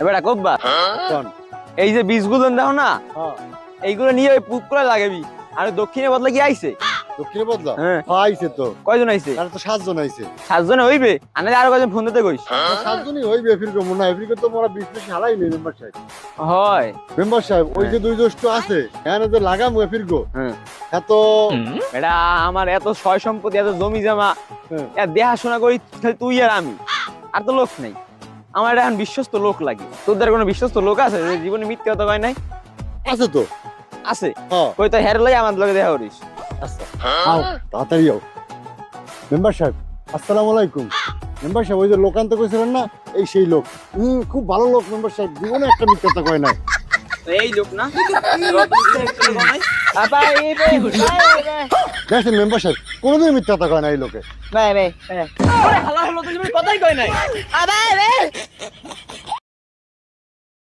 এবার কব্বা এই যে বীজগুলো দেখো না হ্যাঁ। এইগুলো নিয়ে ওই পুক করে লাগাবি। আর দক্ষিণে বদলে কি আইছে? দক্ষিণে বদলা? হ্যাঁ। আইছে তো। কয়জন আইছে? তার তো সাতজন আইছে। সাতজনে হইবে? আনে আরও কয়জন ফোন দিতে কইস? সাতজনই হইবে ফিরকে মনে হয়। ফিরকে তো মোরা বিশ বেশি হারাই নেই মেম্বার সাহেব। হয়। মেম্বার সাহেব ওই যে দুই দোষ্ট আছে এখানে যে লাগাম ফিরগো হ্যাঁ। এত এটা আমার এত সয় সম্পত্তি এত জমি জামা হ্যাঁ। দেখাশোনা করি তুই আর আমি। আর তো লোক নেই। আমার এখন বিশ্বস্ত লোক লাগে। তোদের কোনো বিশ্বস্ত লোক আছে যে জীবনে মিথ্যে কথা কয় নাই? আছে তো। আছে। হ্যাঁ। কই তো হেরে লই আমার লগে দেখা করিস। আচ্ছা। আও তাড়াতাড়ি আও। মেম্বার সাহেব আসসালামু আলাইকুম। মেম্বার সাহেব ওই যে লোকান্ত কইছিলেন না এই সেই লোক। হুম খুব ভালো লোক মেম্বার সাহেব জীবনে একটা মিথ্যা কথা কয় না? এই লোক না দেখেন মেম্বার সাহেব কোনোদিন মিথ্যা কথা কয় না এই লোকে। ভাই তো কথাই কয় নাই।